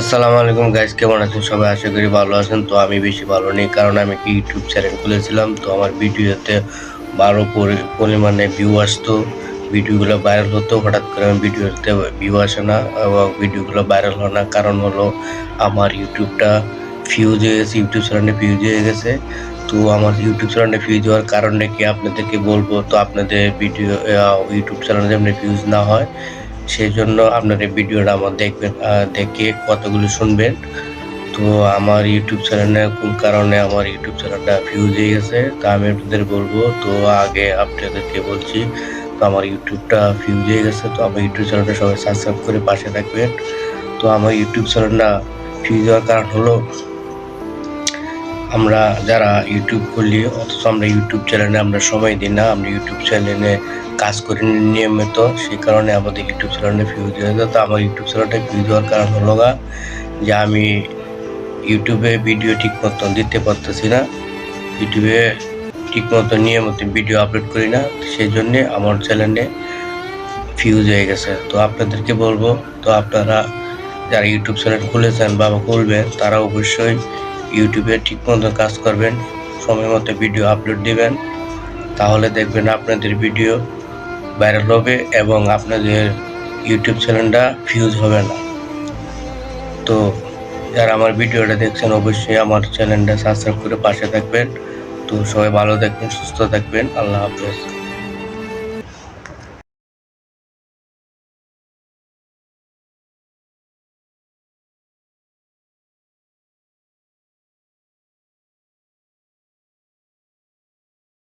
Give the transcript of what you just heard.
আসসালামু আলাইকুম গাইজ কেমন আছেন সবাই? আশা করি ভালো আছেন। তো আমি বেশি ভালো নেই, কারণ আমি একটি ইউটিউব চ্যানেল খুলেছিলাম। তো আমার ভিডিওতে ভালো পরি- পরিমাণে ভিউ আসতো। ভিডিওগুলো ভাইরাল হতো, হঠাৎ করে আমি ভিডিওতে ভিউ আসে না এবং ভিডিওগুলো ভাইরাল হয় না কারণ হলো আমার ইউটিউবটা ফিউজ হয়ে গেছে ইউটিউব চ্যানেলে ফিউজ হয়ে গেছে। তো আমার ইউটিউব চ্যানেলে ফিউজ হওয়ার কারণে কি আপনাদেরকে বলব? তো আপনাদের ভিডিও ইউটিউব চ্যানেলে যেমন ফিউজ না হয় সেই জন্য আপনার এই ভিডিওটা আমার দেখবেন দেখে কতগুলো শুনবেন। তো আমার ইউটিউব চ্যানেলে কোন কারণে আমার ইউটিউব চ্যানেলটা ফিউজ হয়ে গেছে, তা আমি আপনাদের বলব। তো আগে আপনাদেরকে বলছি, তো আমার ইউটিউবটা ফিউজ হয়ে গেছে, তো আমার ইউটিউব চ্যানেলটা সবাই সাবস্ক্রাইব করে পাশে থাকবেন। তো আমার ইউটিউব চ্যানেলটা ফিউজ হওয়ার কারণ হলো আমরা যারা ইউটিউব খুলি, অথচ আমরা ইউটিউব চ্যানেলে আমরা সময় দিই না, আমরা ইউটিউব চ্যানেলে কাজ করি নিয়মিত, সেই কারণে আমাদের ইউটিউব চ্যানেলে ফিউজ হয়ে যায়। তো আমার ইউটিউব চ্যানেলটা ফিউজ হওয়ার কারণ হলো গা, যে আমি ইউটিউবে ভিডিও ঠিক মতন দিতে পারতেছি না ইউটিউবে ঠিক মতো নিয়মিত ভিডিও আপলোড করি না, সেই জন্যে আমার চ্যানেলে ফিউজ হয়ে গেছে। তো আপনাদেরকে বলব, তো আপনারা যারা ইউটিউব চ্যানেল খুলেছেন বা খুলবেন, তারা অবশ্যই ইউটিউবে ঠিক মতো কাজ করবেন সময় মতো ভিডিও আপলোড দিবেন। তাহলে দেখবেন আপনাদের ভিডিও ভাইরাল হবে এবং আপনাদের ইউটিউব চ্যানেলটা ফিউজ হবে না। তো যারা আমার ভিডিওটা দেখছেন, অবশ্যই আমার চ্যানেলটা সাবস্ক্রাইব করে পাশে থাকবেন। তো সবাই ভালো থাকবেন, সুস্থ থাকবেন। আল্লাহ হাফেজ।